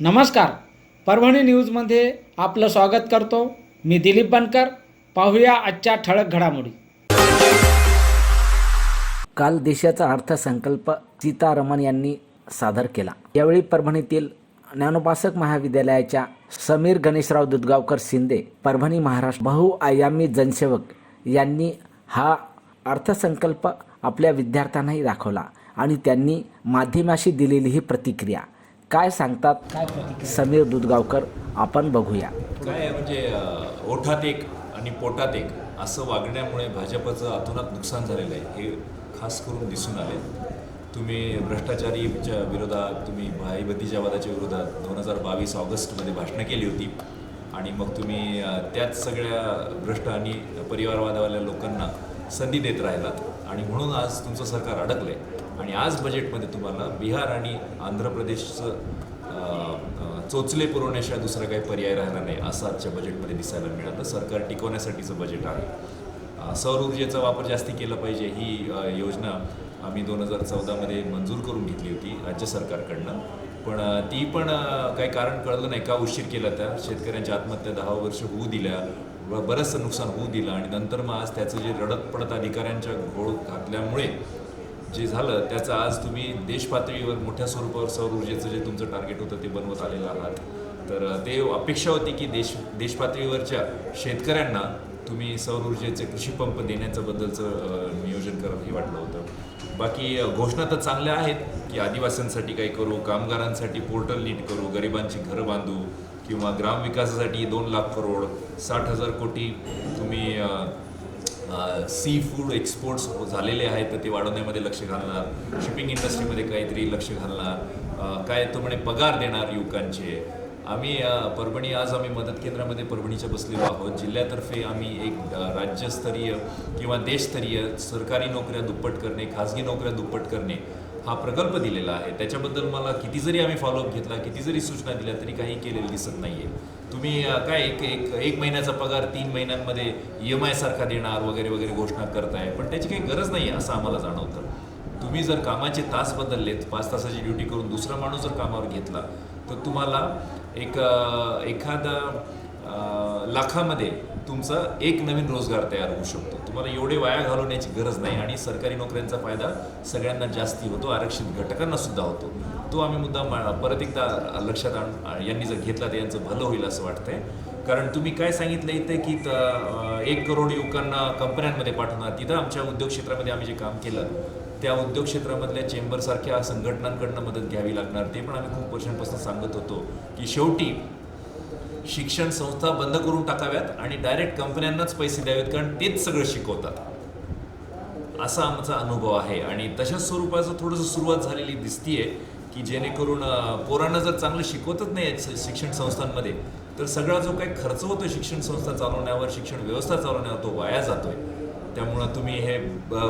नमस्कार. परभणी न्यूजमध्ये आपलं स्वागत करतो. मी दिलीप बनकर. पाहूया आजच्या ठळक घडामोडी. काल देशाचा अर्थसंकल्प सीतारमण यांनी सादर केला. यावेळी परभणीतील ज्ञानोपासक महाविद्यालयाच्या समीर गणेशराव दुधगावकर शिंदे परभणी महाराष्ट्र बहुआयामी जनसेवक यांनी हा अर्थसंकल्प आपल्या विद्यार्थ्यांनाही दाखवला आणि त्यांनी माध्यमाशी दिलेली ही प्रतिक्रिया. काय सांगतात काय समीर दुधगावकर? आपण बघूया. काय म्हणजे ओठात एक आणि पोटात एक असं वागण्यामुळे भाजपचं अतोनात नुकसान झालेलं आहे. हे खास करून दिसून आले तुम्ही भ्रष्टाचारीच्या विरोधात तुम्ही भाईबंदीच्या वादाच्या विरोधात दोन हजार बावीस ऑगस्टमध्ये भाषणं केली होती. आणि मग तुम्ही त्याच सगळ्या भ्रष्ट आणि परिवारवादावाल्या लोकांना संधी देत राहिलात. आणि म्हणून आज तुमचं सरकार अडकलं आहे आणि आज बजेटमध्ये तुम्हाला बिहार आणि आंध्र प्रदेशचं चोचले पुरवण्याशिवाय दुसरा काही पर्याय राहिला नाही असं आजच्या बजेटमध्ये दिसायला मिळालं. सरकार टिकवण्यासाठीचं बजेट आहे. सौर ऊर्जेचा वापर जास्ती केला पाहिजे ही योजना आम्ही दोन हजार चौदामध्ये मंजूर करून घेतली होती राज्य सरकारकडनं. पण ती पण काही कारण कळलं नाही का उशीर केला त्या? शेतकऱ्यांच्या आत्महत्या दहा वर्ष होऊ दिल्या व बरंचसं नुकसान होऊ दिलं आणि नंतर मग आज त्याचं जे रडत पडत अधिकाऱ्यांच्या घोळ घातल्यामुळे जे झालं त्याचं आज तुम्ही देशपातळीवर मोठ्या स्वरूपावर सौर ऊर्जेचं जे तुमचं टार्गेट होतं ते बनवत आलेलं आहात. तर ते अपेक्षा होती की देश देशपातळीवरच्या शेतकऱ्यांना तुम्ही सौर ऊर्जेचे कृषी पंप देण्याचं बद्दलचं नियोजन करावं हे वाटलं होतं. बाकी घोषणा तर चांगल्या आहेत की आदिवासींसाठी काही करू कामगारांसाठी पोर्टल नीट करू गरिबांची घरं बांधू किंवा ग्रामविकासासाठी दोन लाख करोड साठ हजार कोटी तुम्ही सी फूड एक्सपोर्ट्स झालेले आहेत तर ते वाढवण्यामध्ये लक्ष घालणार. शिपिंग इंडस्ट्रीमध्ये काहीतरी लक्ष घालणार. काय तो म्हणे पगार देणार युवकांचे. आम्ही परभणी आज आम्ही मदत केंद्रामध्ये परभणीच्या बसलेलो आहोत. जिल्ह्यातर्फे आम्ही एक राज्यस्तरीय किंवा देशस्तरीय सरकारी नोकऱ्या दुप्पट करणे खाजगी नोकऱ्या दुप्पट करणे हा प्रकल्प दिलेला आहे. त्याच्याबद्दल मला किती जरी आम्ही फॉलोअप घेतला किती जरी सूचना दिल्या तरी काही केलेलं दिसत नाही आहे तुम्ही काय एक एक एक महिन्याचा पगार तीन महिन्यांमध्ये ई एम आयसारखा देणार वगैरे वगैरे घोषणा करताय. पण त्याची काही गरज नाही आहे असं आम्हाला जाणवतं. तुम्ही जर कामाचे तास बदललेत पाच तासाची ड्युटी करून दुसरा माणूस जर कामावर घेतला तर तुम्हाला एक एखादा लाखामध्ये तुमचा एक नवीन रोजगार तयार होऊ शकतो. तुम्हाला एवढे वाया घालवण्याची गरज नाही आणि सरकारी नोकऱ्यांचा फायदा सगळ्यांना जास्ती होतो आरक्षित घटकांना सुद्धा होतो. तो आम्ही मुद्दा मा- परत एकदा लक्षात आण यांनी जर घेतला तर यांचं भलं होईल असं वाटतंय. कारण तुम्ही काय सांगितलं इथे की एक करोड युवकांना कंपन्यांमध्ये पाठवणार. तिथं आमच्या उद्योग क्षेत्रामध्ये आम्ही जे काम केलं त्या उद्योग क्षेत्रामधल्या चेंबरसारख्या संघटनांकडनं मदत घ्यावी लागणार. ते पण आम्ही खूप वर्षांपासून सांगत होतो की शेवटी शिक्षण संस्था बंद करून टाकाव्यात आणि डायरेक्ट कंपन्यांनाच पैसे द्यावेत कारण तेच सगळं शिकवतात. असा आमचा अनुभव आहे. आणि तशाच स्वरूपाचं थोडंसं सुरुवात झालेली दिसतीये की जेणेकरून पोरांना जर चांगलं शिकवतच नाही आहेत शिक्षण संस्थांमध्ये तर सगळा जो काही खर्च होतो शिक्षण संस्था चालवण्यावर शिक्षण व्यवस्था चालवण्यावर तो वाया जातोय. त्यामुळं तुम्ही हे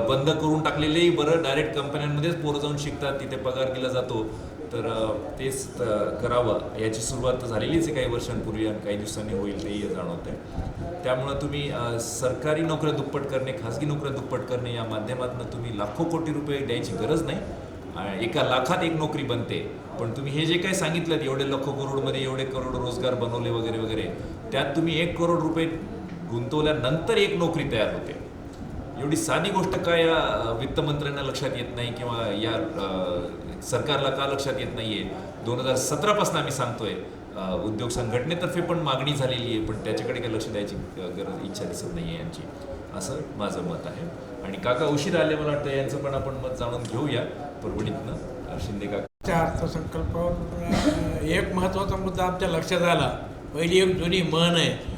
बंद करून टाकलेलेही बरं. डायरेक्ट कंपन्यांमध्येच पोरं जाऊन शिकतात तिथे पगार दिला जातो. तर तेच करावं. याची सुरुवात तर झालेलीच आहे काही वर्षांपूर्वी आणि काही दिवसांनी होईल तेही जाणवत आहे त्यामुळं तुम्ही सरकारी नोकऱ्या दुप्पट करणे खाजगी नोकऱ्या दुप्पट करणे या माध्यमातून तुम्ही लाखो कोटी रुपये द्यायची गरज नाही. एका लाखात एक नोकरी बनते. पण तुम्ही हे जे काही सांगितलं एवढे लाखो करोडमध्ये एवढे करोड रोजगार बनवले वगैरे वगैरे त्यात तुम्ही एक करोड रुपये गुंतवल्यानंतर एक नोकरी तयार होते. एवढी साधी गोष्ट का या वित्तमंत्र्यांना लक्षात येत नाही किंवा या सरकारला का लक्षात येत नाहीये? दोन हजार सतरापासून आम्ही सांगतोय उद्योग संघटनेतर्फे पण मागणी झालेली आहे पण त्याच्याकडे काही लक्ष द्यायची गरज इच्छा दिसत नाही आहे यांची. असं माझं मत आहे. आणि काका उशीर आले मला वाटतं यांचं पण आपण मत जाणून घेऊया. परभणीतनं शिंदे काका. अर्थसंकल्पावर एक महत्त्वाचा मुद्दा आमच्या लक्षात आला. पहिली एक जुनी म्हण आहे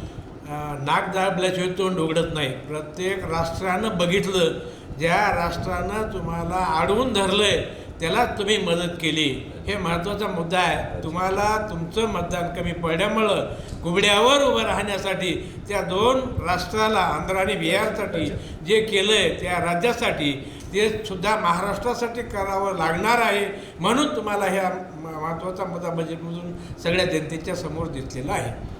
नाक दाबल्याशिवाय तोंड उघडत नाही. प्रत्येक राष्ट्रानं बघितलं ज्या राष्ट्रानं तुम्हाला अडवून धरलंय त्याला तुम्ही मदत केली. हे महत्त्वाचा मुद्दा आहे. तुम्हाला तुमचं मतदान कमी पडल्यामुळं कुबड्यावर उभं राहण्यासाठी त्या दोन राष्ट्राला आंध्र आणि बिहारसाठी जे केलं आहे त्या राज्यासाठी ते सुद्धा महाराष्ट्रासाठी करावं लागणार आहे. म्हणून तुम्हाला ह्या म- महत्त्वाचा मुद्दा म्हणजे बजेटमधून सगळ्या जनतेच्या समोर दिसलेला आहे.